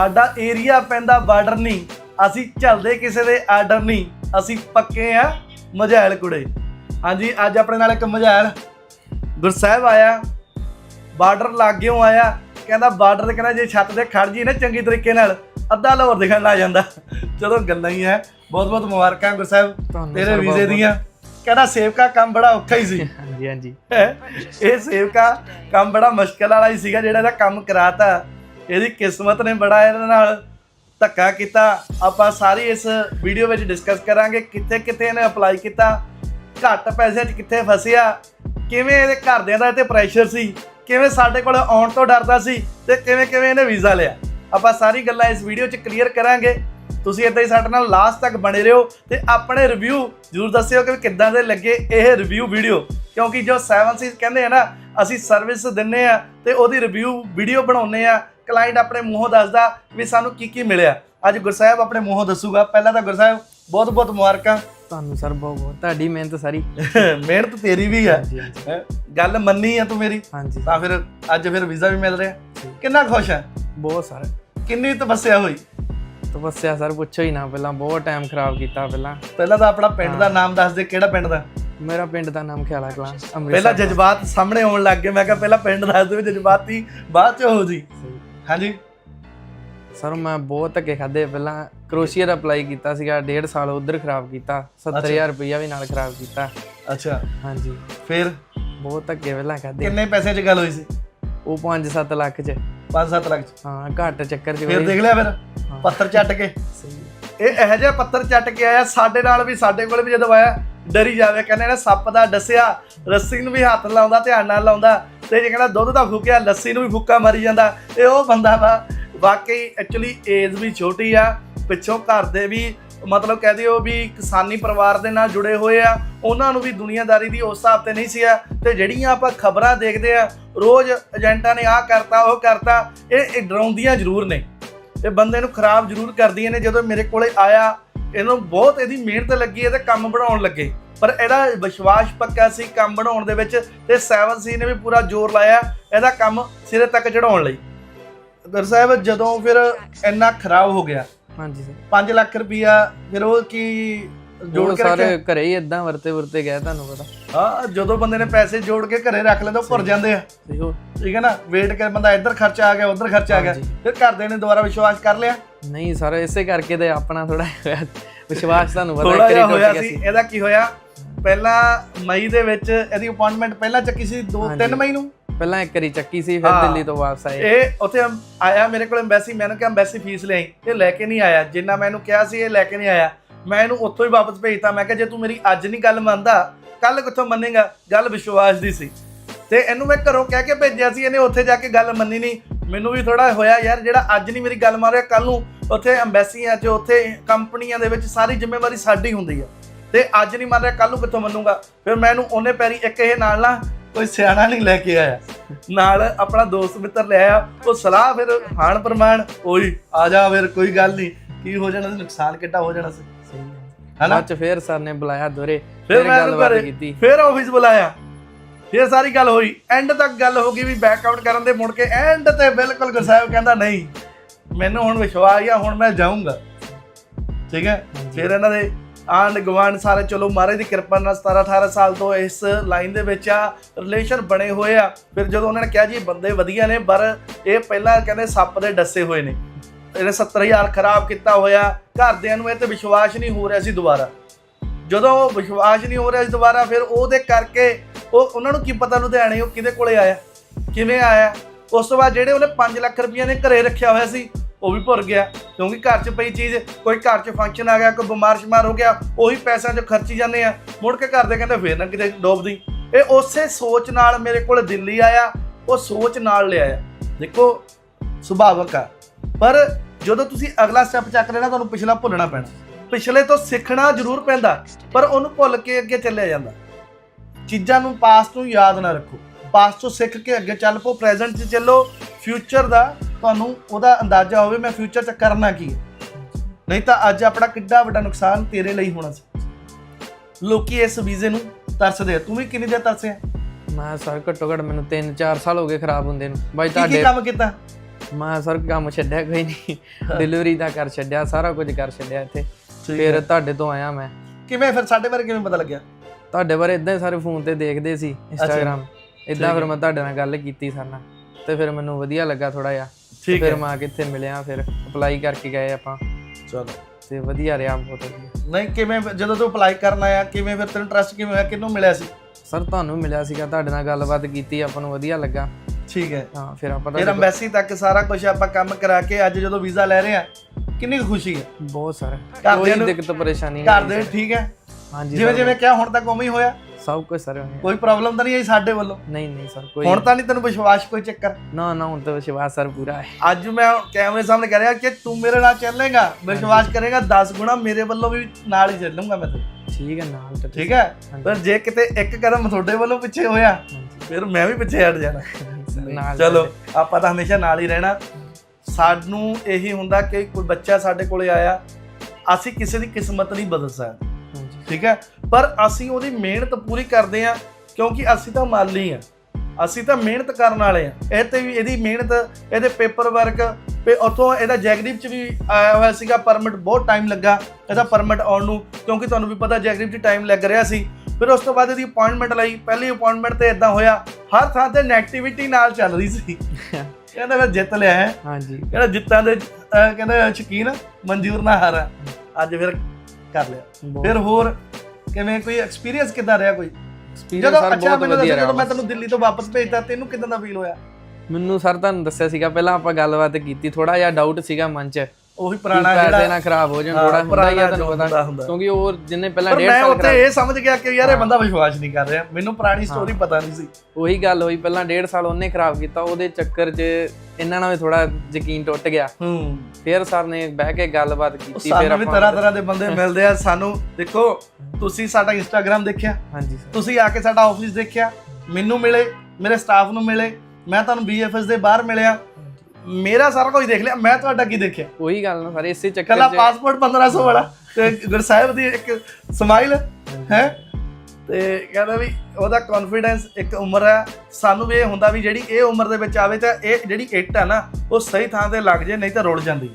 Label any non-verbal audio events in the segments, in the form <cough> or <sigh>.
ਸਾਡਾ ਏਰੀਆ ਪੈਂਦਾ ਬਾਰਡਰ ਨਹੀਂ ਅਸੀਂ ਚੱਲਦੇ ਕਿਸੇ ਦੇ ਆਰਡਰ ਨਹੀਂ ਅਸੀਂ ਪੱਕੇ ਆ ਮਝੈਲ ਕੁੜੇ। ਹਾਂਜੀ ਅੱਜ ਆਪਣੇ ਨਾਲ ਇੱਕ ਮਝੈਲ ਗੁਰਸਾਹਿਬ ਆਇਆ। ਬਾਰਡਰ ਲਾਗਿਓਂ ਆਇਆ। ਕਹਿੰਦਾ ਬਾਰਡਰ ਤੇ ਕਹਿੰਦਾ ਜੇ ਛੱਤ ਤੇ ਖੜ ਜੀ ਨਾ ਚੰਗੀ ਤਰੀਕੇ ਨਾਲ ਅੱਧਾ ਲਾਹੌਰ ਦਿਖਣ ਲੱਗ ਜਾਂਦਾ। ਚਲੋ ਗੱਲਾਂ ਹੀ ਹੈ। ਬਹੁਤ ਬਹੁਤ ਮੁਬਾਰਕਾਂ ਗੁਰਸਾਹਿਬ ਤੇਰੇ ਵੀਜ਼ੇ। ਦੀਆਂ। ਕਹਿੰਦਾ ਸੇਵਕਾ ਕੰਮ ਬੜਾ ਔਖਾ ਹੀ ਸੀ। ਹਾਂਜੀ ਹਾਂਜੀ। ਇਹ ਸੇਵਕਾ ਕੰਮ ਬੜਾ ਮੁਸ਼ਕਲ ਵਾਲਾ ਹੀ ਸੀਗਾ ਜਿਹੜਾ ਇਹਦਾ ਕੰਮ ਕਰਾਤਾ। ਇਹਦੀ ਕਿਸਮਤ ਨੇ ਬੜਾ ਇਹਦੇ ਨਾਲ ਧੱਕਾ ਕੀਤਾ। ਆਪਾਂ ਸਾਰੀ ਇਸ ਵੀਡੀਓ ਵਿੱਚ ਡਿਸਕਸ ਕਰਾਂਗੇ ਕਿੱਥੇ ਕਿੱਥੇ ਇਹਨੇ ਅਪਲਾਈ ਕੀਤਾ, ਘੱਟ ਪੈਸੇ 'ਚ ਕਿੱਥੇ ਫਸਿਆ, ਕਿਵੇਂ ਇਹਦੇ ਘਰਦਿਆਂ ਦਾ ਤੇ ਪ੍ਰੈਸ਼ਰ ਸੀ, ਕਿਵੇਂ ਸਾਡੇ ਕੋਲ ਆਉਣ ਤੋਂ ਡਰਦਾ ਸੀ ਤੇ ਕਿਵੇਂ ਕਿਵੇਂ ਇਹਨੇ ਵੀਜ਼ਾ ਲਿਆ। ਆਪਾਂ ਸਾਰੀ ਗੱਲਾਂ ਇਸ ਵੀਡੀਓ 'ਚ ਕਲੀਅਰ ਕਰਾਂਗੇ। ਤੁਸੀਂ ਇਦਾਂ ਹੀ ਸਾਡੇ ਨਾਲ ਲਾਸਟ ਤੱਕ ਬਣੇ ਰਹੋ ਤੇ ਆਪਣੇ ਰਿਵਿਊ ਜਰੂਰ ਦੱਸਿਓ ਕਿ ਕਿੱਦਾਂ ਦੇ ਲੱਗੇ ਇਹ ਰਿਵਿਊ ਵੀਡੀਓ ਕਿਉਂਕਿ ਜੋ 7 ਸੀਜ਼ ਕਹਿੰਦੇ ਆ ਨਾ, ਅਸੀਂ ਸਰਵਿਸ ਦਿੰਨੇ ਆ ਤੇ ਉਹਦੀ ਰਿਵਿਊ ਵੀਡੀਓ ਬਣਾਉਨੇ ਆ। ਕਲਾਇੰਟ ਆਪਣੇ ਮੂੰਹੋਂ ਦੱਸਦਾ ਵੀ ਸਾਨੂੰ ਕੀ ਕੀ ਮਿਲਿਆ। ਅੱਜ ਗੁਰਸਾਹਿਬ ਆਪਣੇ ਮੂੰਹੋਂ ਦੱਸੂਗਾ। ਪਹਿਲਾਂ ਤਾਂ ਗੁਰਸਾਹਿਬ ਬਹੁਤ ਬਹੁਤ ਮੁਬਾਰਕਾਂ। ਤੁਹਾਨੂੰ ਸਰ ਬਹੁਤ ਬਹੁਤ। ਤੁਹਾਡੀ ਮਿਹਨਤ ਸਾਰੀ। <laughs> ਮਿਹਨਤ ਤੇਰੀ ਵੀ ਹੈਂ? ਗੱਲ ਮੰਨੀ ਆ ਤੂੰ ਮੇਰੀ। ਹਾਂਜੀ। ਤਾਂ ਫਿਰ ਅੱਜ ਫਿਰ ਵੀਜ਼ਾ ਵੀ ਮਿਲ ਰਿਹਾ। ਕਿੰਨਾ ਖੁਸ਼ ਹੈ ਬਹੁਤ ਸਰ। ਕਿੰਨੀ ਤਪੱਸਿਆ ਹੋਈ? ਤਪੱਸਿਆ ਸਰ ਪੁੱਛੋ ਹੀ ਨਾ। ਪਹਿਲਾਂ ਬਹੁਤ ਟਾਈਮ ਖਰਾਬ ਕੀਤਾ ਪਹਿਲਾਂ। ਪਹਿਲਾਂ ਤਾਂ ਆਪਣਾ ਪਿੰਡ ਦਾ ਨਾਮ ਦੱਸ ਦੇ ਕਿਹੜਾ ਪਿੰਡ ਦਾ? ਮੇਰਾ ਪਿੰਡ ਦਾ ਨਾਮ ਖਿਆਲਾ ਕਲਾਂ। ਪਹਿਲਾਂ ਜਜ਼ਬਾਤ ਸਾਹਮਣੇ ਆਉਣ ਲੱਗ ਗਏ। ਮੈਂ ਕਿਹਾ ਪਹਿਲਾਂ ਪਿੰਡ ਦੱਸ ਦੇ ਜਜ਼ਬਾਤੀ ਬਾਅਦ ਚ ਹੋ ਜੀ। ਹਾਂਜੀ। ਸਰ ਮੈਂ ਬਹੁਤ ਧੱਕੇ ਖਾਦੇ ਪਹਿਲਾਂ ਕਰੋਸ਼ੀਆ ਦਾ ਅਪਲਾਈ ਕੀਤਾ ਸੀਗਾ ਡੇਢ ਸਾਲ ਉਧਰ ਖਰਾਬ ਕੀਤਾ 70000 ਰੁਪਇਆ ਵੀ ਨਾਲ ਖਰਾਬ ਕੀਤਾ। ਅੱਛਾ। ਹਾਂਜੀ। ਫਿਰ? ਬਹੁਤ ਧੱਕੇ ਪਹਿਲਾਂ ਖਾਦੇ ਕਿੰਨੇ ਪੈਸੇ 'ਚ ਗੱਲ ਹੋਈ ਸੀ? ਉਹ 5-7 ਲੱਖ ਚ। 5-7 ਲੱਖ 'ਚ। ਹਾਂ ਘੱਟ ਚੱਕਰ ਚ ਫਿਰ। ਦੇਖ ਲਿਆ ਫਿਰ। ਪੱਥਰ ਚੱਟ ਕੇ। ਸਹੀ ਇਹ ਇਹੋ ਜਿਹਾ ਪੱਥਰ ਚੱਟ ਕੇ ਆਇਆ ਸਾਡੇ ਨਾਲ ਵੀ ਸਾਡੇ ਕੋਲ ਵੀ ਜਦੋਂ ਆਇਆ। ਡਰੀ ਜਾਵੇ, ਕਹਿੰਦੇ ਨੇ ਸੱਪ ਦਾ ਡਸਿਆ, ਰੱਸੀ ਨੂੰ ਵੀ ਹੱਥ ਲਾਉਂਦਾ, ਧਿਆਨ ਨਾਲ ਲਾਉਂਦਾ, ਤੇ ਜੇ ਕਹਿੰਦਾ ਦੁੱਧ ਦਾ ਫੂਕਿਆ, ਲੱਸੀ ਨੂੰ ਵੀ ਫੂਕਾ ਮਾਰੀ ਜਾਂਦਾ ਇਹ ਉਹ ਬੰਦਾ ਵਾ, ਵਾਕਈ ਐਕਚੁਅਲੀ ਏਜ ਵੀ ਛੋਟੀ ਆ, ਪਿੱਛੋਂ ਘਰ ਦੇ ਵੀ ਮਤਲਬ ਕਹਿ ਦਿਓ ਵੀ ਕਿਸਾਨੀ ਪਰਿਵਾਰ ਦੇ ਨਾਲ ਜੁੜੇ ਹੋਏ ਆ, ਉਹਨਾਂ ਨੂੰ ਵੀ ਦੁਨੀਆਦਾਰੀ ਦੀ ਉਸ ਹਿਸਾਬ ਤੇ ਨਹੀਂ ਸੀ ਆ, ਤੇ ਜਿਹੜੀਆਂ ਆਪਾਂ ਖਬਰਾਂ ਦੇਖਦੇ ਆ, ਰੋਜ਼ ਏਜੰਟਾਂ ਨੇ ਆਹ ਕਰਤਾ, ਉਹ ਕਰਤਾ, ਇਹ ਇਹ ਡਰਾਉਂਦੀਆਂ ਜ਼ਰੂਰ ਨੇ, ਇਹ ਬੰਦੇ ਨੂੰ ਖਰਾਬ ਜ਼ਰੂਰ ਕਰਦੀਆਂ ਨੇ, ਜਦੋਂ ਮੇਰੇ ਕੋਲੇ ਆਇਆ ਇਹਨੂੰ ਬਹੁਤ ਇਹਦੀ ਮਿਹਨਤ ਲੱਗੀ ਇਹਦੇ ਕੰਮ ਬਣਾਉਣ ਲੱਗੇ। ਪਰ ਇਹਦਾ ਵਿਸ਼ਵਾਸ ਪੱਕਾ ਸੀ ਕੰਮ ਬਣਾਉਣ ਦੇ ਵਿੱਚ ਤੇ 7C ਨੇ ਵੀ ਪੂਰਾ ਜ਼ੋਰ ਲਾਇਆ ਇਹਦਾ ਕੰਮ ਸਿਰੇ ਤੱਕ ਚੜਾਉਣ ਲਈ। ਗੁਰ ਸਾਹਿਬ ਜਦੋਂ ਫਿਰ ਇੰਨਾ ਖਰਾਬ ਹੋ ਗਿਆ ਹਾਂਜੀ ਸਰ। 5 ਲੱਖ ਰੁਪਇਆ ਫਿਰ ਉਹ ਕੀ ਜੋੜ ਕੇ ਸਾਰੇ ਘਰੇ ਹੀ ਇਦਾਂ ਵਰਤੇ ਵਰਤੇ ਗਏ ਤੁਹਾਨੂੰ ਪਤਾ। ਹਾਂ ਜਦੋਂ ਬੰਦੇ ਨੇ ਪੈਸੇ ਜੋੜ ਕੇ ਘਰੇ ਰੱਖ ਲੈਂਦੇ ਉਹ ਭਰ ਜਾਂਦੇ ਆ। ਠੀਕ ਹੈ ਨਾ? ਵੇਟ ਕਰ ਬੰਦਾ ਇੱਧਰ ਖਰਚਾ ਆ ਗਿਆ ਉੱਧਰ ਖਰਚਾ ਆ ਗਿਆ। ਫਿਰ ਘਰਦੇ ਨੇ ਦੁਬਾਰਾ ਵਿਸ਼ਵਾਸ ਕਰ ਲਿਆ। ਨਹੀਂ ਸਰ ਇਸੇ ਕਰਕੇ ਤੇ ਆਪਣਾ ਥੋੜਾ ਵਿਸ਼ਵਾਸ ਤੁਹਾਨੂੰ ਪਤਾ ਵਾਰੀ ਹੋਇਆ ਸੀ ਇਹਦਾ ਕੀ ਹੋਇਆ? ਪਹਿਲਾਂ ਮਈ ਦੇ ਵਿੱਚ ਇਹਦੀ ਅਪਾਇੰਟਮੈਂਟ ਪਹਿਲਾਂ ਚੱਕੀ ਸੀ 2 ਹਾਂਜੀ। 3 ਮਈ ਨੂੰ? ਪਹਿਲਾਂ ਇੱਕ ਵਾਰੀ ਚੱਕੀ ਸੀ ਫਿਰ। ਦਿੱਲੀ ਤੋਂ ਵਾਪਸ ਆਏ। ਇਹ ਉੱਥੇ ਆਇਆ ਮੇਰੇ ਕੋਲ ਐਮਬੈਸੀ ਮੈਨੂੰ ਕਿਹਾ ਐਮਬੈਸੀ ਫੀਸ ਲੈ ਆਈ ਇਹ ਲੈ ਕੇ ਨਹੀਂ ਆਇਆ। ਜਿੰਨਾ ਮੈਂ ਇਹਨੂੰ ਕਿਹਾ ਸੀ ਇਹ ਲੈ ਕੇ ਨਹੀਂ ਆਇਆ। ਮੈਂ ਇਹਨੂੰ ਉੱਥੋਂ ਹੀ ਵਾਪਸ ਭੇਜਤਾ ਮੈਂ ਕਿਹਾ ਜੇ ਤੂੰ ਮੇਰੀ ਅੱਜ ਨਹੀਂ ਗੱਲ ਮੰਨਦਾ ਕੱਲ ਕਿੱਥੋਂ ਮੰਨੇਗਾ? ਗੱਲ ਵਿਸ਼ਵਾਸ ਦੀ ਸੀ। ਤੇ ਇਹਨੂੰ ਮੈਂ ਘਰੋਂ ਕਹਿ ਕੇ ਭੇਜਿਆ ਸੀ ਇਹਨੇ ਉੱਥੇ ਜਾ ਕੇ ਗੱਲ ਮੰਨੀ ਨਹੀਂ। ਮੈਨੂੰ ਵੀ ਥੋੜਾ ਹੋਇਆ ਯਾਰ ਜਿਹੜਾ ਅੱਜ ਨਹੀਂ ਮੇਰੀ ਗੱਲ ਮੰਨ ਰਿਹਾ ਕੱਲ ਨੂੰ ਉੱਥੇ ਐਮਬੈਸੀਆਂ 'ਚ ਉੱਥੇ ਕੰਪਨੀਆਂ ਦੇ ਵਿੱਚ ਸਾਰੀ ਜ਼ਿੰਮੇਵਾਰੀ ਸਾਡੀ ਹੁੰਦੀ ਆ। ਤੇ ਅੱਜ ਨਹੀਂ ਮੰਨ ਰਿਹਾ ਕੱਲ ਨੂੰ ਕਿੱਥੋਂ ਮੰਨੂਗਾ? ਫਿਰ ਮੈਂ ਇਹਨੂੰ ਉਹਨੇ ਪੈਰੀ ਇੱਕ ਇਹ ਨਾਲ ਨਾ ਕੋਈ ਸਿਆਣਾ ਨਹੀਂ ਲੈ ਕੇ ਆਇਆ। ਨਾਲ ਆਪਣਾ ਦੋਸਤ ਮਿੱਤਰ ਲੈ ਆਇਆ ਉਹ ਸਲਾਹ ਫਿਰ ਹਾਨ ਪ੍ਰਮਾਣ ਓਏ ਆ ਜਾ ਫਿਰ ਕੋਈ ਗੱਲ ਨਹੀਂ। ਕੀ ਹੋ ਜਾਣਾ ਸੀ? ਨੁਕਸਾਨ ਕਿੱਡਾ ਹੋ ਜਾਣਾ ਸੀ? ਸਹੀ ਹੈ। ਹਨਾ? ਬਾਅਦ ਚ ਫਿਰ ਸਰ ਨੇ ਬੁਲਾਇਆ ਦੋਰੇ ਫਿਰ ਮੈਂ ਗੱਲਬਾਤ ਘਰੇ ਕੀਤੀ। ਫਿਰ ਆਫਿਸ ਬੁਲਾਇਆ। ਫਿਰ ਸਾਰੀ ਗੱਲ ਹੋਈ। ਐਂਡ ਤੱਕ ਗੱਲ ਹੋ ਗਈ ਵੀ ਬੈਕ ਆਊਟ ਕਰਨ ਦੇ ਮੁੜ ਕੇ ਐਂਡ ਤੇ ਬਿਲਕੁਲ ਗੁਰਸਾਹਿਬ ਕਹਿੰਦਾ ਨਹੀਂ। ਮੈਨੂੰ ਹੁਣ ਵਿਸ਼ਵਾਸ ਆ, ਹੁਣ ਮੈਂ ਜਾਊਂਗਾ। ਠੀਕ ਹੈ? ਫਿਰ ਇਹਨਾਂ ਦੇ ਆਂਡ ਗਵਾਂਡ ਸਾਰੇ, ਚਲੋ ਮਹਾਰਾਜ ਦੀ ਕਿਰਪਾ ਨਾਲ 17 18 ਸਾਲ ਤੋਂ ਇਸ ਲਾਈਨ ਦੇ ਵਿੱਚ ਆ ਰਿਲੇਸ਼ਨ ਬਣੇ ਹੋਏ ਆ। ਫਿਰ ਜਦੋਂ ਉਹਨਾਂ ਨੇ ਕਿਹਾ ਜੀ, ਬੰਦੇ ਵਧੀਆ ਨੇ, ਪਰ ਇਹ ਪਹਿਲਾਂ ਕਹਿੰਦੇ ਸੱਪ ਦੇ ਡੱਸੇ ਹੋਏ ਨੇ। ਇਹਨੇ 70000 ਖਰਾਬ ਕੀਤਾ ਹੋਇਆ। ਘਰਦਿਆਂ ਨੂੰ ਇਹ ਤੇ ਵਿਸ਼ਵਾਸ ਨਹੀਂ ਹੋ ਰਿਹਾ ਸੀ ਦੁਬਾਰਾ। ਜਦੋਂ ਉਹ ਵਿਸ਼ਵਾਸ ਨਹੀਂ ਹੋ ਰਿਹਾ ਸੀ ਦੁਬਾਰਾ, ਫਿਰ ਉਹਦੇ ਕਰਕੇ ਉਹ ਉਹਨਾਂ ਨੂੰ ਕੀ ਪਤਾ ਲੁਧਿਆਣੇ ਉਹ ਕਿਹਦੇ ਕੋਲੇ ਆਇਆ, ਕਿਵੇਂ ਆਇਆ? ਉਸ ਤੋਂ ਬਾਅਦ ਜਿਹੜੇ ਉਹਨੇ 5 ਲੱਖ ਰੁਪਈਆ ਨੇ ਘਰੇ ਰੱਖਿਆ ਹੋਇਆ ਸੀ, ਉਹ ਵੀ ਭੁਰ ਗਿਆ। ਕਿਉਂਕਿ ਘਰ 'ਚ ਪਈ ਚੀਜ਼, ਕੋਈ ਘਰ 'ਚ ਫੰਕਸ਼ਨ ਆ ਗਿਆ, ਕੋਈ ਬਿਮਾਰ ਸ਼ਮਾਰ ਹੋ ਗਿਆ, ਉਹੀ ਪੈਸਿਆਂ ਜੋ ਖਰਚੀ ਜਾਂਦੇ ਆ। ਮੁੜ ਕੇ ਘਰ ਦੇ ਕਹਿੰਦੇ ਫੇਰ ਨਾ ਕਿਤੇ ਡੋਬਦੀ। ਇਹ ਉਸੇ ਸੋਚ ਨਾਲ ਮੇਰੇ ਕੋਲ ਦਿੱਲੀ ਆਇਆ, ਉਹ ਸੋਚ ਨਾਲ ਲਿਆਇਆ। ਦੇਖੋ, ਸੁਭਾਵਕ ਆ। ਪਰ ਜਦੋਂ ਤੁਸੀਂ ਅਗਲਾ ਸਟੈਪ ਚੱਕ ਲੈਣਾ, ਤੁਹਾਨੂੰ ਪਿਛਲਾ ਭੁੱਲਣਾ ਪੈਣਾ। ਪਿਛਲੇ ਤੋਂ ਸਿੱਖਣਾ ਜ਼ਰੂਰ ਪੈਂਦਾ, ਪਰ ਉਹਨੂੰ ਭੁੱਲ ਕੇ ਅੱਗੇ ਚੱਲਿਆ ਜਾਂਦਾ। ਚੀਜ਼ਾਂ ਨੂੰ ਪਾਸਟ ਨੂੰ ਯਾਦ ਨਾ ਰੱਖੋ। ਪਾਸਟ ਤੋਂ ਸਿੱਖ ਕੇ ਅੱਗੇ ਚੱਲ ਪੋ ਪ੍ਰੈਜ਼ੈਂਟ 'ਚ ਚੱਲੋ ਫਿਊਚਰ ਦਾ ਤੁਹਾਨੂੰ ਉਹਦਾ ਅੰਦਾਜ਼ਾ ਹੋਵੇ ਮੈਂ ਫਿਊਚਰ 'ਚ ਕਰਨਾ ਕੀ ਹੈ। ਨਹੀਂ ਤਾਂ ਅੱਜ ਆਪਣਾ ਕਿੱਡਾ ਵੱਡਾ ਨੁਕਸਾਨ ਤੇਰੇ ਲਈ ਹੋਣਾ ਸੀ। ਲੋਕੀ ਇਸ ਵੀਜ਼ੇ ਨੂੰ ਤਰਸਦੇ ਆ। ਤੂੰ ਵੀ ਕਿੰਨੀ ਦੇਰ ਤਰਸਿਆ? ਮੈਂ ਸਰ ਘੱਟੋ ਘੱਟ ਮੈਨੂੰ 3-4 ਸਾਲ ਹੋ ਗਏ ਖਰਾਬ ਹੁੰਦੇ ਨੂੰ। ਬਾਈ ਕੀ ਕੀ ਤੁਹਾਡੇ ਕੰਮ ਕੀਤਾ? ਮੈਂ ਸਰ ਕੰਮ ਛੱਡਿਆ ਕੋਈ ਨਹੀਂ। ਡਿਲੀਵਰੀ ਦਾ ਕਰ ਛੱਡਿਆ ਸਾਰਾ ਕੁਝ ਕਰ ਛੱਡਿਆ ਇੱਥੇ। ਠੀਕ ਫਿਰ ਤੁਹਾਡੇ ਤੋਂ ਆਇਆ ਮੈਂ। ਕਿਵੇਂ ਫਿਰ ਸਾਡੇ ਬਾਰੇ ਕਿਵੇਂ ਪਤਾ ਲੱਗਿਆ? ਤੁਹਾਡੇ ਬਾਰੇ ਇਦਾਂ ਹੀ ਸਾਰੇ ਫੋਨ ਤੇ ਦੇਖਦੇ ਸੀ ਇੰਸਟਾਗ੍ਰam ਇਦਾਂ ਫਿਰ ਮੈਂ ਤੁਹਾਡੇ ਨਾਲ ਗੱਲ ਕੀਤੀ ਸਰ ਨਾਲ। ਤੇ ਫਿਰ ਮੈਨੂੰ ਵਧੀਆ ਲੱਗਾ ਥੋੜਾ ਜਿਹਾ। ਠੀਕ ਫਿਰ ਮੈਂ ਕਿੱਥੇ ਮਿਲਿਆ ਫਿਰ ਅਪਲਾਈ ਕਰਕੇ ਗਏ ਆਪਾਂ। ਚਲੋ। ਤੇ ਵਧੀਆ ਰਿਹਾ ਬਹੁਤ ਨਹੀਂ ਕਿਵੇਂ ਜਦੋਂ ਤੂੰ ਅਪਲਾਈ ਕਰਨ ਆਇਆ ਕਿਵੇਂ ਫਿਰ ਤੈਨੂੰ ਟਰਸਟ ਕਿਵੇਂ ਹੋਇਆ ਕਿਹਨੂੰ ਮਿਲਿਆ ਸੀ? ਸਰ ਤੁਹਾਨੂੰ ਮਿਲਿਆ ਸੀਗਾ ਤੁਹਾਡੇ ਨਾਲ ਗੱਲਬਾਤ ਕੀਤੀ ਆਪਾਂ ਨੂੰ ਵਧੀਆ ਲੱਗਾ। ਠੀਕ ਹੈ। ਹਾਂ ਫਿਰ ਆਪਾਂ ਫਿਰ ਤਾਂ ਅੰਬੈਸੀ ਤੱਕ ਸਾਰਾ ਕੁਝ ਆਪਾਂ ਕੰਮ ਕਰਾ ਕੇ ਅੱਜ ਜਦੋਂ ਵੀਜ਼ਾ ਲੈ ਰਹੇ ਆ ਕਿੰਨੀ ਖੁਸ਼ੀ ਹੈ? ਬਹੁਤ ਸਾਰਾ ਨੂੰ- ਦਿੱਕਤ ਪਰੇਸ਼ਾਨੀ ਘਰ ਨਹੀਂ ਦੇ ਠੀਕ ਹੈ। ਹਾਂਜੀ ਜਿਵੇਂ ਜਿਵੇਂ ਕਿਹਾ ਹੁਣ ਤੱਕ ਉਵੇਂ ਹੀ ਹੋਇਆ। ਸਭ ਕੁਝ ਸਰ। ਕੋਈ ਪ੍ਰੋਬਲਮ ਤਾਂ ਨਹੀਂ ਆਈ ਸਾਡੇ ਵੱਲੋਂ? ਨਹੀਂ ਨਹੀਂ ਸਰ ਕੋਈ ਹੁਣ ਤਾਂ ਨਹੀਂ। ਤੈਨੂੰ ਵਿਸ਼ਵਾਸ ਕੋਈ ਚੱਕਰ? ਨਾ ਨਾ ਹੁਣ ਤਾਂ ਵਿਸ਼ਵਾਸ ਸਰ ਪੂਰਾ ਹੈ। ਅੱਜ ਮੈਂ ਕੈਮਰੇ ਸਾਹਮਣੇ ਕਹਿ ਰਿਹਾ ਕਿ ਤੂੰ ਮੇਰੇ ਨਾਲ ਚੱਲੇਗਾ ਵਿਸ਼ਵਾਸ ਕਰੇਗਾ 10 ਗੁਣਾ ਮੇਰੇ ਵੱਲੋਂ ਵੀ ਨਾਲ ਹੀ ਚੱਲੂੰਗਾ ਮੈਂ ਤੇ ਠੀਕ ਹੈ ਨਾਲ ਤਾਂ ਠੀਕ ਹੈ। ਪਰ ਜੇ ਕਿਤੇ ਇੱਕ ਕਦਮ ਤੁਹਾਡੇ ਵੱਲੋਂ ਪਿੱਛੇ ਹੋਇਆ ਫਿਰ ਮੈਂ ਵੀ ਪਿੱਛੇ ਹਟ ਜਾਣਾ। ਚਲੋ ਆਪਾਂ ਤਾਂ ਹਮੇਸ਼ਾ ਨਾਲ ਹੀ ਰਹਿਣਾ। ਸਾਨੂੰ ਇਹੀ ਹੁੰਦਾ ਕਿ ਕੋਈ ਬੱਚਾ ਸਾਡੇ ਕੋਲੇ ਆਇਆ ਅਸੀਂ ਕਿਸੇ ਦੀ ਕਿਸਮਤ ਨਹੀਂ ਬਦਲ ਸਕਦੇ। ਠੀਕ ਹੈ? ਪਰ ਅਸੀਂ ਉਹਦੀ ਮਿਹਨਤ ਪੂਰੀ ਕਰਦੇ ਆ ਕਿਉਂਕਿ ਅਸੀਂ ਤਾਂ ਮਾਲੀ ਆ ਅਸੀਂ ਤਾਂ ਮਿਹਨਤ ਕਰਨ ਵਾਲੇ ਆ ਇਹ ਤੇ ਵੀ ਇਹਦੀ ਮਿਹਨਤ ਇਹਦੇ ਪੇਪਰ ਵਰਕ ਤੇ ਉਥੋਂ ਇਹਦਾ ਜੈਗਦੀਪ ਚ ਵੀ ਆਇਆ ਹੋਇਆ ਸੀਗਾ ਪਰਮਿਟ ਬਹੁਤ ਟਾਈਮ ਲੱਗਾ ਇਹਦਾ ਪਰਮਿਟ ਆਉਣ ਨੂੰ ਕਿਉਂਕਿ ਤੁਹਾਨੂੰ ਵੀ ਪਤਾ ਜੈਗਦੀਪ ਚ ਟਾਈਮ ਲੱਗ ਰਿਹਾ ਸੀ। ਫਿਰ ਉਸ ਤੋਂ ਬਾਅਦ ਇਹਦੀ ਅਪਾਇੰਟਮੈਂਟ ਲਈ ਪਹਿਲੀ ਅਪਾਇੰਟਮੈਂਟ ਤੇ ਇਦਾਂ ਹੋਇਆ ਹਰ ਥਾਂ ਤੇ ਨੈਗੇਟਿਵਿਟੀ ਨਾਲ ਚੱਲ ਰਹੀ ਸੀ। <laughs> ਕਹਿੰਦਾ ਫਿਰ ਜਿੱਤ ਲਿਆ ਹੈ। ਹਾਂਜੀ। ਕਹਿੰਦਾ ਜਿੱਤਾਂ ਦੇ ਕਹਿੰਦਾ ਸ਼ਕੀਨ ਮਨਜ਼ੂਰ ਨਾ ਹਾਰਾ। ਅੱਜ ਫਿਰ ਕਰ ਲਿਆ। ਫਿਰ ਹੋਰ ਕਿਵੇਂ ਕੋਈ ਐਕਸਪੀਰੀਅੰਸ ਕਿਦਾਂ ਰਿਹਾ ਕੋਈ? ਜਦੋਂ ਸਰ ਅੱਛਾ ਬਹੁਤ ਮੈਨੂੰ ਵਧੀਆ ਜਦੋਂ ਮੈਂ ਤੈਨੂੰ ਦਿੱਲੀ ਤੋਂ ਵਾਪਸ ਭੇਜਤਾ ਤੈਨੂੰ ਕਿਦਾਂ ਦਾ ਫੀਲ ਹੋਇਆ? ਮੈਨੂੰ ਸਰ ਤੁਹਾਨੂੰ ਦੱਸਿਆ ਸੀਗਾ ਪਹਿਲਾਂ ਆਪਾਂ ਗੱਲਬਾਤ ਕੀਤੀ ਥੋੜਾ ਜਿਹਾ ਡਾਊਟ ਸੀਗਾ ਮਨ 'ਚ। ਉਹੀ ਪੁਰਾਣਾ ਪੈਸੇ ਜਿਹੜਾ ਨਾ ਖਰਾਬ ਹੋ ਜਾਣ ਥੋੜਾ ਹੁੰਦਾ ਹੀ ਆ ਤੁਹਾਨੂੰ ਪਤਾ। ਕਿਉਂਕਿ ਉਹ ਜਿੰਨੇ ਪਹਿਲਾਂ ਪਰ ਡੇਢ ਮੈਂ ਸਾਲ ਉੱਥੇ ਖਰਾਬ ਇਹ ਸਮਝ ਗਿਆ ਕਿ ਯਾਰ ਇਹ ਬੰਦਾ ਵਿਸ਼ਵਾਸ ਨਹੀਂ ਕਰ ਰਿਹਾ। ਮੈਨੂੰ ਪੁਰਾਣੀ ਸਟੋਰੀ ਪਤਾ ਨਹੀਂ ਸੀ। ਉਹੀ ਗੱਲ ਹੋਈ ਪਹਿਲਾਂ ਡੇਢ ਸਾਲ ਉਹਨੇ ਖਰਾਬ ਕੀਤਾ ਉਹਦੇ ਚੱਕਰ 'ਚ ਇਹਨਾਂ ਨਾਲ ਵੀ ਥੋੜਾ ਯਕੀਨ ਟੁੱਟ ਗਿਆ। ਹੂੰ। ਫਿਰ ਸਰ ਨੇ ਬਹਿ ਕੇ ਗੱਲਬਾਤ ਕੀਤੀ ਫਿਰ ਆਪਾਂ ਤਰ੍ਹਾਂ ਤਰ੍ਹਾਂ ਦੇ ਬੰਦੇ ਮਿਲਦੇ ਆ। ਸਾਨੂੰ ਦੇਖੋ ਤੁਸੀਂ ਸਾਡਾ ਇੰਸਟਾਗ੍ਰam ਦੇਖਿਆ। ਹਾਂਜੀ ਸਰ ਤੁਸੀਂ ਆ ਕੇ ਸਾਡਾ ਆਫਿਸ ਦੇਖਿਆ। ਮੈਨੂੰ ਮਿਲੇ ਮੇਰੇ ਸਟਾਫ ਨੂੰ ਮਿਲੇ। ਮੈਂ ਤੁਹਾਨੂੰ ਬੀਐਫਐਸ ਦੇ ਬਾਹਰ ਮਿਲਿਆ। ਮੇਰਾ ਸਾਰਾ ਕੁਝ ਦੇਖ ਲਿਆ ਮੈਂ ਤੁਹਾਡਾ ਕੀ ਦੇਖਿਆ? ਉਹੀ ਗੱਲ ਨਾ ਸਾਰੇ ਇਸੇ ਚੱਕਰ ਕੱਲਾ 'ਚ ਪਾਸਪੋਰਟ 1500 ਵਾਲਾ ਤੇ ਗੁਰਸਾਹਿਬ ਦੀ ਇੱਕ ਸਮਾਈਲ ਹੈ? ਤੇ ਕਹਿੰਦਾ ਵੀ ਉਹਦਾ ਕੌਨਫੀਡੈਂਸ ਇੱਕ ਉਮਰ ਹੈ। ਸਾਨੂੰ ਵੀ ਇਹ ਹੁੰਦਾ ਵੀ ਜਿਹੜੀ ਇਹ ਉਮਰ ਦੇ ਵਿੱਚ ਆਵੇ ਤਾਂ ਇਹ ਜਿਹੜੀ ਇੱਟ ਆ ਨਾ ਉਹ ਸਹੀ ਥਾਂ ਤੇ ਲੱਗ ਜੇ ਨਹੀਂ ਤਾਂ ਰੁੜ ਜਾਂਦੀ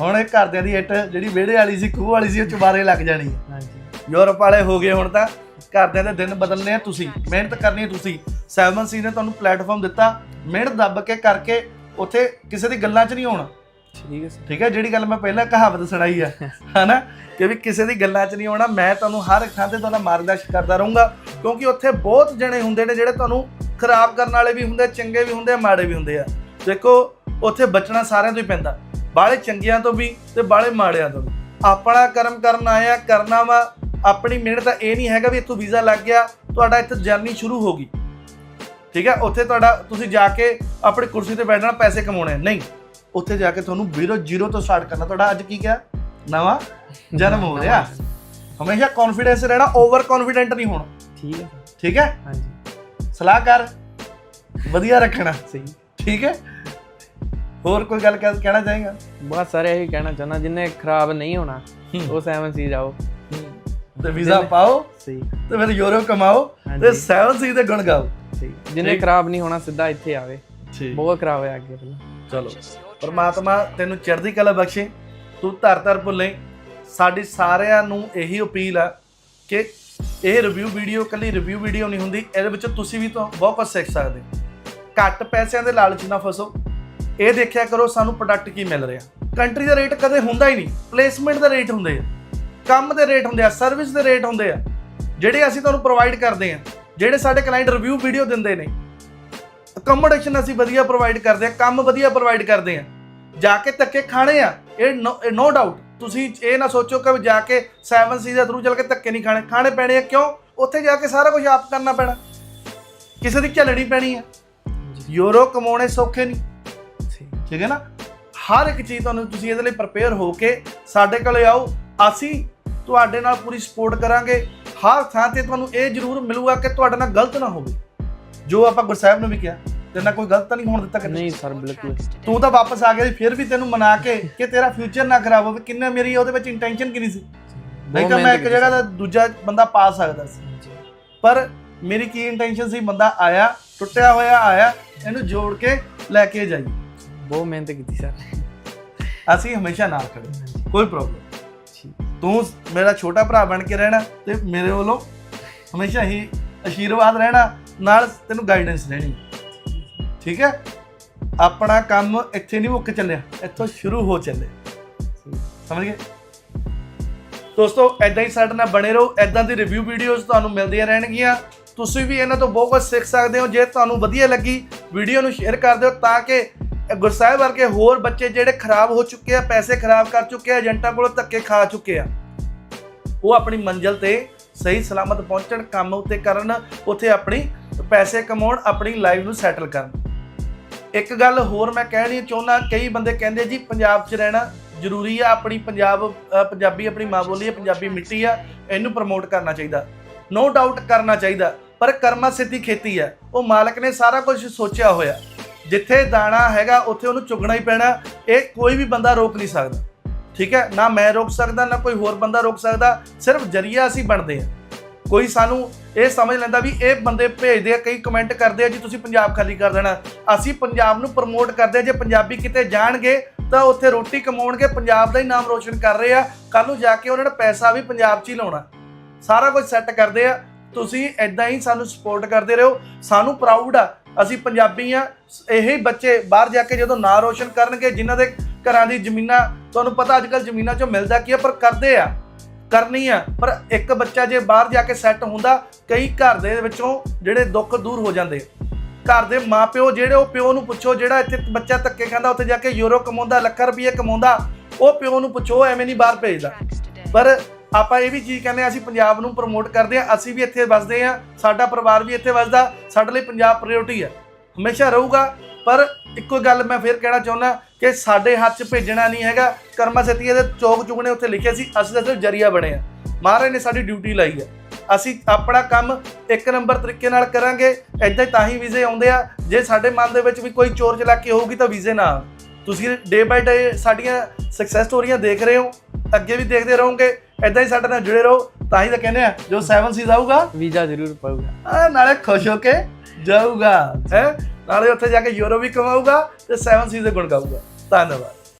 ਹੁਣ ਇਹ ਘਰਦਿਆਂ ਦੀ ਇੱਟ ਜਿਹੜੀ ਵਿਹੜੇ ਵਾਲੀ ਸੀ ਖੂਹ ਵਾਲੀ ਸੀ ਉਹ ਚੁਬਾਰੇ ਲੱਗ ਜਾਣੀ ਹੈ। ਹਾਂਜੀ। ਯੂਰਪ ਵਾਲੇ ਹੋ ਗਏ ਹੁਣ ਤਾਂ ਘਰਦਿਆਂ ਦੇ ਦਿਨ ਬਦਲਨੇ ਆ ਤੁਸੀਂ ਮਿਹਨਤ ਕਰਨੀ ਹੈ ਤੁਸੀਂ। ਸੈਵਨ ਸੀ ਨੇ ਤੁਹਾਨੂੰ ਪਲੇਟਫਾਰਮ ਦਿੱਤਾ ਮਿਹਨਤ ਦੱਬ ਕੇ ਕਰਕੇ ਉੱਥੇ ਕਿਸੇ ਦੀ ਗੱਲਾਂ 'ਚ ਨਹੀਂ ਆਉਣਾ ਠੀਕ ਹੈ ਸਰ। ਠੀਕ ਹੈ ਜਿਹੜੀ ਗੱਲ ਮੈਂ ਪਹਿਲਾਂ ਕਹਾਵਤ ਸੁਣਾਈ ਆ ਹਨਾ? ਕਿ ਵੀ ਕਿਸੇ ਦੀ ਗੱਲਾਂ 'ਚ ਨਹੀਂ ਆਉਣਾ ਮੈਂ ਤੁਹਾਨੂੰ ਹਰ ਥਾਂ ਤੇ ਤੁਹਾਡਾ ਮਾਰਗਦਰਸ਼ਨ ਕਰਦਾ ਰਹੂੰਗਾ ਕਿਉਂਕਿ ਉੱਥੇ ਬਹੁਤ ਜਣੇ ਹੁੰਦੇ ਨੇ ਜਿਹੜੇ ਤੁਹਾਨੂੰ ਖਰਾਬ ਕਰਨ ਵਾਲੇ ਵੀ ਹੁੰਦੇ ਚੰਗੇ ਵੀ ਹੁੰਦੇ ਆ ਮਾੜੇ ਵੀ ਹੁੰਦੇ ਆ। ਦੇਖੋ ਉੱਥੇ ਬਚਣਾ ਸਾਰਿਆਂ ਤੋਂ ਹੀ ਪੈਂਦਾ ਬਾਹਲੇ ਚੰਗਿਆਂ ਤੋਂ ਵੀ ਤੇ ਬਾਹਲੇ ਮਾੜਿਆਂ ਤੋਂ ਵੀ। ਆਪਣਾ ਕਰਮ ਕਰਨ ਆਇਆ ਕਰਨਾ ਵਾ ਆਪਣੀ ਮਿਹਨਤ ਇਹ ਨਹੀਂ ਹੈਗਾ ਵੀ ਇੱਥੋਂ ਵੀਜ਼ਾ ਲੱਗ ਗਿਆ ਤੁਹਾਡਾ ਇੱਥੇ ਜਰਨੀ ਸ਼ੁਰੂ ਹੋ ਗਈ। ਠੀਕ ਹੈ? ਉੱਥੇ ਤੁਹਾਡਾ ਤੁਸੀਂ ਜਾ ਕੇ ਆਪਣੀ ਕੁਰਸੀ ਤੇ ਬੈਠਣਾ ਪੈਸੇ ਕਮਾਉਣੇ। ਨਹੀਂ ਉੱਥੇ ਜਾ ਕੇ ਤੁਹਾਨੂੰ ਜ਼ੀਰੋ ਜ਼ੀਰੋ ਤੋਂ ਸਟਾਰਟ ਕਰਨਾ। ਤੁਹਾਡਾ ਅੱਜ ਕੀ ਕਿਹਾ? ਨਵਾਂ ਜਨਮ ਹੋ ਰਿਹਾ। ਹਮੇਸ਼ਾ ਕੌਨਫੀਡੈਂਸ ਰਹਿਣਾ ਓਵਰ ਕੌਨਫੀਡੈਂਟ ਨਹੀਂ ਹੋਣਾ। ਠੀਕ ਹੈ। ਠੀਕ ਹੈ? ਹਾਂਜੀ। ਸਲਾਹ ਕਰ। ਵਧੀਆ ਰੱਖਣਾ। ਸਹੀ। ਠੀਕ ਹੈ? ਹੋਰ ਕੋਈ ਗੱਲ ਕਹਿ- ਕਹਿਣਾ ਚਾਹੇਗਾ? ਬਹੁਤ ਸਾਰੇ ਇਹੀ ਕਹਿਣਾ ਚਾਹੁੰਦਾ ਜਿੰਨੇ ਖਰਾਬ ਨਹੀਂ ਹੋਣਾ ਉਹ ਸੈਵਨ ਸੀ ਜਾਓ। ਤੇ ਵੀਜ਼ਾ ਪਾਓ। ਸਹੀ। ਤੇ ਫਿਰ ਯੂਰੋ ਕਮਾਓ। ਤੇ। ਸੈਵਨ ਸੀ ਦੇ ਗੁਣ ਗਾਓ। ਸਹੀ ਜਿੰਨੇ। ਖਰਾਬ ਨਹੀਂ ਹੋਣਾ ਸਿੱਧਾ ਇੱਥੇ ਆਵੇ। ਠੀਕ। ਬਹੁਤ ਖਰਾਬ ਹੋਇਆ ਅੱਗੇ ਪਹਿਲਾਂ। ਚਲੋ। ਪਰਮਾਤਮਾ ਤੈਨੂੰ ਚੜ੍ਹਦੀ ਕਲਾ ਬਖਸ਼ੇ। ਤੂੰ ਧਰ ਧਰ ਭੁੱਲੇ। ਸਾਡੀ ਸਾਰਿਆਂ ਨੂੰ ਇਹੀ ਅਪੀਲ ਆ ਕਿ ਇਹ ਰਿਵਿਊ ਵੀਡੀਓ ਕੱਲੀ ਰਿਵਿਊ ਵੀਡੀਓ ਨਹੀਂ ਹੁੰਦੀ। ਇਹਦੇ ਵਿੱਚ ਤੁਸੀਂ ਵੀ ਤਾਂ ਬਹੁਤ ਕੁਝ ਸਿੱਖ ਸਕਦੇ ਘੱਟ ਪੈਸਿਆਂ ਦੇ ਲਾਲਚ ਨਾ ਫਸੋ। ਇਹ ਦੇਖਿਆ ਕਰੋ ਸਾਨੂੰ ਪ੍ਰੋਡਕਟ ਕੀ ਮਿਲ ਰਿਹਾ। ਕੰਟਰੀ ਦਾ ਰੇਟ ਕਦੇ ਹੁੰਦਾ ਹੀ ਨਹੀਂ। ਪਲੇਸਮੈਂਟ ਦੇ ਰੇਟ ਹੁੰਦੇ ਆ। ਕੰਮ ਦੇ ਰੇਟ ਹੁੰਦੇ ਆ। ਸਰਵਿਸ ਦੇ ਰੇਟ ਹੁੰਦੇ ਆ। ਜਿਹੜੇ ਅਸੀਂ ਤੁਹਾਨੂੰ ਪ੍ਰੋਵਾਈਡ ਕਰਦੇ ਆ ਜਿਹੜੇ ਸਾਡੇ ਕਲਾਇੰਟ ਰਿਵਿਊ ਵੀਡੀਓ ਦਿੰਦੇ ਨੇ ਅਕਮੋਡੇਸ਼ਨ ਅਸੀਂ ਵਧੀਆ ਪ੍ਰੋਵਾਈਡ ਕਰਦੇ ਆ ਕੰਮ ਵਧੀਆ ਪ੍ਰੋਵਾਈਡ ਕਰਦੇ ਆ ਜਾ ਕੇ ਧੱਕੇ ਖਾਣੇ ਆ, ਇਹ ਨੋ ਡਾਊਟ ਤੁਸੀਂ ਇਹ ਨਾ ਸੋਚੋ ਕਿ ਵੀ ਜਾ ਕੇ 7 ਸੀ ਦੇ ਥਰੂ ਚੱਲ ਕੇ ਧੱਕੇ ਨਹੀਂ ਖਾਣੇ ਖਾਣੇ ਪੈਣੇ ਆ ਕਿਉਂ? ਉੱਥੇ ਜਾ ਕੇ ਸਾਰਾ ਕੁਝ ਆਪ ਕਰਨਾ ਪੈਣਾ। ਕਿਸੇ ਦੀ ਝੱਲਣੀ ਪੈਣੀ ਆ। ਯੂਰੋ ਕਮਾਉਣੇ ਸੌਖੇ ਨਹੀਂ। ਠੀਕ ਹੈ ਨਾ? ਹਰ ਇੱਕ ਚੀਜ਼ ਤੁਹਾਨੂੰ ਤੁਸੀਂ ਇਹਦੇ ਲਈ ਪ੍ਰਪੇਅਰ ਹੋ ਕੇ ਸਾਡੇ ਕੋਲੇ ਆਓ, ਅਸੀਂ ਤੁਹਾਡੇ ਨਾਲ ਪੂਰੀ ਸਪੋਰਟ ਕਰਾਂਗੇ। ਹਰ ਥਾਂ ਤੇ ਤੁਹਾਨੂੰ ਇਹ ਜ਼ਰੂਰ ਮਿਲੂਗਾ ਕਿ ਤੁਹਾਡੇ ਨਾਲ ਗਲਤ ਨਾ ਹੋਵੇ। ਜੋ ਆਪਾਂ ਗੁਰਸਾਹਿਬ ਨੂੰ ਵੀ ਕਿਹਾ ਤੇਰੇ ਨਾਲ ਕੋਈ ਗਲਤ ਤਾਂ ਨਹੀਂ ਹੋਣ ਦਿੱਤਾ ਕਦੇ? ਨਹੀਂ ਸਰ ਬਿਲਕੁਲ। ਤੂੰ ਤਾਂ ਵਾਪਸ ਆ ਗਿਆ ਸੀ ਫਿਰ ਵੀ ਤੈਨੂੰ ਮਨਾ ਕੇ ਕਿ ਤੇਰਾ ਫਿਊਚਰ ਨਾ ਖਰਾਬ ਹੋਵੇ। ਕਿੰਨੇ ਮੇਰੀ ਉਹਦੇ ਵਿੱਚ ਇੰਟੈਂਸ਼ਨ ਕਿੰਨੀ ਸੀ? ਨਹੀਂ ਤਾਂ ਮੈਂ ਇੱਕ ਜਗ੍ਹਾ ਦਾ ਦੂਜਾ ਬੰਦਾ ਪਾ ਸਕਦਾ ਸੀ। ਪਰ ਮੇਰੀ ਕੀ ਇੰਟੈਂਸ਼ਨ ਸੀ? ਬੰਦਾ ਆਇਆ ਟੁੱਟਿਆ ਹੋਇਆ ਆਇਆ ਇਹਨੂੰ ਜੋੜ ਕੇ ਲੈ ਕੇ ਜਾਈ ਬਹੁਤ ਮਿਹਨਤ ਕੀਤੀ ਸਰ। ਅਸੀਂ ਹਮੇਸ਼ਾ ਨਾਲ ਖੜੇ ਕੋਈ ਪ੍ਰੋਬਲਮ ਤੂੰ ਮੇਰਾ ਛੋਟਾ ਭਰਾ ਬਣ ਕੇ ਰਹਿਣਾ ਤੇ ਮੇਰੇ ਵੱਲੋਂ ਹਮੇਸ਼ਾ ਹੀ ਆਸ਼ੀਰਵਾਦ ਰਹਿਣਾ, ਨਾਲ ਤੈਨੂੰ ਗਾਈਡੈਂਸ ਰਹਿਣੀ ਠੀਕ ਹੈ? ਆਪਣਾ ਕੰਮ ਇੱਥੇ ਨਹੀਂ ਮੁੱਕ ਚੱਲਿਆ, ਇੱਥੋਂ ਸ਼ੁਰੂ ਹੋ ਚੱਲੇ। ਸਮਝ ਗਏ? ਦੋਸਤੋ ਐਦਾਂ ਹੀ ਸਾਡੇ ਨਾਲ ਬਣੇ ਰਹੋ ਐਦਾਂ ਦੀ ਰਿਵਿਊ ਵੀਡੀਓਜ਼ ਤੁਹਾਨੂੰ ਮਿਲਦੀਆਂ ਰਹਿਣਗੀਆਂ। ਤੁਸੀਂ ਵੀ ਇਹਨਾਂ ਤੋਂ ਬਹੁਤ ਕੁਝ ਸਿੱਖ ਸਕਦੇ ਹੋ, ਜੇ ਤੁਹਾਨੂੰ ਵਧੀਆ ਲੱਗੀ ਵੀਡੀਓ ਨੂੰ ਸ਼ੇਅਰ ਕਰ ਦਿਓ ਤਾਂ ਕਿ ਗੁਰਸਾਹਿਬ ਵਰਗੇ ਹੋਰ ਬੱਚੇ ਜਿਹੜੇ ਖਰਾਬ ਹੋ ਚੁੱਕੇ ਆ, ਪੈਸੇ ਖਰਾਬ ਕਰ ਚੁੱਕੇ ਆ, ਏਜੰਟਾਂ ਕੋਲੋਂ ਧੱਕੇ ਖਾ ਚੁੱਕੇ ਆ। ਉਹ ਆਪਣੀ ਮੰਜ਼ਿਲ ਤੇ ਸਹੀ ਸਲਾਮਤ ਪਹੁੰਚਣ, ਕੰਮ ਉੱਤੇ ਕਰਨ, ਉੱਥੇ ਆਪਣੀ ਪੈਸੇ ਕਮਾਉਣ, ਆਪਣੀ ਲਾਈਫ ਨੂੰ ਸੈਟਲ ਕਰਨ। ਇੱਕ ਗੱਲ ਹੋਰ ਮੈਂ ਕਹਿਣੀ ਚਾਹੁੰਦਾ, ਕਈ ਬੰਦੇ ਕਹਿੰਦੇ ਜੀ, ਪੰਜਾਬ 'ਚ ਰਹਿਣਾ ਜ਼ਰੂਰੀ ਆ, ਆਪਣੀ ਪੰਜਾਬ ਪੰਜਾਬੀ ਆਪਣੀ ਮਾਂ ਬੋਲੀ ਹੈ ਪੰਜਾਬੀ ਮਿੱਟੀ ਆ, ਇਹਨੂੰ ਪ੍ਰਮੋਟ ਕਰਨਾ ਚਾਹੀਦਾ। ਨੋ ਡਾਊਟ ਕਰਨਾ ਚਾਹੀਦਾ, ਪਰ ਕਰਮਾ ਸਿੱਧੀ ਖੇਤੀ ਹੈ ਉਹ ਮਾਲਕ ਨੇ ਸਾਰਾ ਕੁਝ ਸੋਚਿਆ ਹੋਇਆ। ਜਿੱਥੇ ਦਾਣਾ ਹੈਗਾ, ਉੱਥੇ ਉਹਨੂੰ ਚੁਗਣਾ ਹੀ ਪੈਣਾ। ਇਹ ਕੋਈ ਵੀ ਬੰਦਾ ਰੋਕ ਨਹੀਂ ਸਕਦਾ। ਠੀਕ ਹੈ? ਨਾ ਮੈਂ ਰੋਕ ਸਕਦਾ, ਨਾ ਕੋਈ ਹੋਰ ਬੰਦਾ ਰੋਕ ਸਕਦਾ। ਸਿਰਫ ਜਰੀਆ ਅਸੀਂ ਬਣਦੇ ਹਾਂ। ਕੋਈ ਸਾਨੂੰ ਇਹ ਸਮਝ ਲੈਂਦਾ ਵੀ ਇਹ ਬੰਦੇ ਭੇਜਦੇ ਆ, ਕਈ ਕਮੈਂਟ ਕਰਦੇ ਆ, ਜੀ ਤੁਸੀਂ ਪੰਜਾਬ ਖਾਲੀ ਕਰ ਦੇਣਾ। ਅਸੀਂ ਪੰਜਾਬ ਨੂੰ ਪ੍ਰਮੋਟ ਕਰਦੇ ਆ ਜੇ ਪੰਜਾਬੀ ਕਿਤੇ ਜਾਣਗੇ, ਤਾਂ ਉੱਥੇ ਰੋਟੀ ਕਮਾਉਣਗੇ, ਪੰਜਾਬ ਦਾ ਹੀ ਨਾਮ ਰੋਸ਼ਨ ਕਰ ਰਹੇ ਆ। ਕੱਲ ਨੂੰ ਜਾ ਕੇ ਉਹਨਾਂ ਨੇ ਪੈਸਾ ਵੀ ਪੰਜਾਬ 'ਚ ਹੀ ਲਾਉਣਾ। ਸਾਰਾ ਕੁਝ ਸੈੱਟ ਕਰਦੇ ਆ। ਤੁਸੀਂ ਐਦਾਂ ਹੀ ਸਾਨੂੰ ਸਪੋਰਟ ਕਰਦੇ ਰਹੋ। ਸਾਨੂੰ ਪ੍ਰਾਊਡ ਆ। ਅਸੀਂ ਪੰਜਾਬੀ ਆ, ਇਹੀ ਬੱਚੇ ਬਾਹਰ ਜਾ ਕੇ ਜਦੋਂ ਨਾਂ ਰੋਸ਼ਨ ਕਰਨਗੇ, ਜਿਨ੍ਹਾਂ ਦੇ ਘਰਾਂ ਦੀ ਜ਼ਮੀਨਾਂ, ਤੁਹਾਨੂੰ ਪਤਾ ਅੱਜ ਕੱਲ ਜ਼ਮੀਨਾਂ 'ਚੋਂ ਮਿਲਦਾ ਕੀ ਆ, ਪਰ ਕਰਦੇ ਆ, ਕਰਨੀ ਆ, ਪਰ ਇੱਕ ਬੱਚਾ ਜੇ ਬਾਹਰ ਜਾ ਕੇ ਸੈੱਟ ਹੁੰਦਾ, ਕਈ ਘਰ ਦੇ ਵਿੱਚੋਂ ਜਿਹੜੇ ਦੁੱਖ ਦੂਰ ਹੋ ਜਾਂਦੇ ਘਰ ਦੇ ਮਾਪਿਓ ਜਿਹੜੇ, ਉਹ ਪਿਓ ਨੂੰ ਪੁੱਛੋ, ਜਿਹੜਾ ਇੱਥੇ ਬੱਚਾ ਧੱਕੇ ਖਾਂਦਾ, ਉੱਥੇ ਜਾ ਕੇ ਯੂਰੋ ਕਮਾਉਂਦਾ, ਲੱਖਾਂ ਰੁਪਏ ਕਮਾਉਂਦਾ, ਉਹ ਪਿਓ ਨੂੰ ਪੁੱਛੋ, ਉਹ ਐਵੇਂ ਨਹੀਂ ਬਾਹਰ ਭੇਜਦਾ। ਪਰ ਆਪਾਂ ਇਹ ਵੀ ਚੀਜ਼ ਕਹਿੰਦੇ ਆ, ਅਸੀਂ ਪੰਜਾਬ ਨੂੰ ਪ੍ਰਮੋਟ ਕਰਦੇ ਆ, ਅਸੀਂ ਵੀ ਇੱਥੇ ਵੱਸਦੇ ਆ, ਸਾਡਾ ਪਰਿਵਾਰ ਵੀ ਇੱਥੇ ਵੱਸਦਾ, ਸਾਡੇ ਲਈ ਪੰਜਾਬ ਪ੍ਰਾਇੋਰਟੀ ਹੈ ਹਮੇਸ਼ਾ ਰਹੂਗਾ, ਪਰ ਇੱਕੋ ਗੱਲ ਮੈਂ ਫੇਰ ਕਹਿਣਾ ਚਾਹੁੰਦਾ ਕਿ ਸਾਡੇ ਹੱਥ 'ਚ ਭੇਜਣਾ ਨਹੀਂ ਹੈਗਾ। ਕਰਮਾ ਸਤੀਏ ਦੇ ਚੌਕ ਚੁਗਣੇ ਉੱਥੇ ਲਿਖਿਆ ਸੀ, ਅਸੀਂ ਤਾਂ ਸਿਰਫ ਜਰੀਆ ਬਣੇ ਆ। ਮਹਾਰਾਜ ਨੇ ਸਾਡੀ ਡਿਊਟੀ ਲਾਈ ਹੈ ਅਸੀਂ ਆਪਣਾ ਕੰਮ ਇੱਕ ਨੰਬਰ ਤਰੀਕੇ ਨਾਲ ਕਰਾਂਗੇ ਐਦਾਂ ਹੀ ਤਾਂ ਹੀ ਵੀਜ਼ੇ ਆਉਂਦੇ ਆ। ਜੇ ਸਾਡੇ ਮਨ ਦੇ ਵਿੱਚ ਵੀ ਕੋਈ ਚੋਰ ਚਲਾਕੀ ਹੋਊਗੀ ਤਾਂ ਵੀਜ਼ੇ ਨਾ ਆਉਣ। ਤੁਸੀਂ ਡੇ ਬਾਈ ਡੇ ਸਾਡੀਆਂ ਸਕਸੈਸ ਸਟੋਰੀਆਂ ਦੇਖ ਰਹੇ ਹੋ, ਅੱਗੇ ਵੀ ਦੇਖਦੇ ਰਹੋਗੇ। ਐਦਾਂ ਹੀ ਸਾਡੇ ਨਾਲ ਜੁੜੇ ਰਹੋ ਤਾਂ ਹੀ ਤਾਂ ਕਹਿੰਦੇ ਆ ਜੋ 7 ਸੀਜ਼ ਆਊਗਾ ਵੀਜ਼ਾ ਜ਼ਰੂਰ ਪਾਊਗਾ। ਆ ਨਾਲੇ ਖੁਸ਼ ਹੋ ਕੇ ਜਾਊਗਾ ਹੈ? ਨਾਲੇ ਉੱਥੇ ਜਾ ਕੇ ਯੂਰੋ ਵੀ ਕਮਾਊਗਾ ਤੇ 7 ਸੀਜ਼ ਦੇ ਗੁਣ ਗਾਊਗਾ। ਧੰਨਵਾਦ।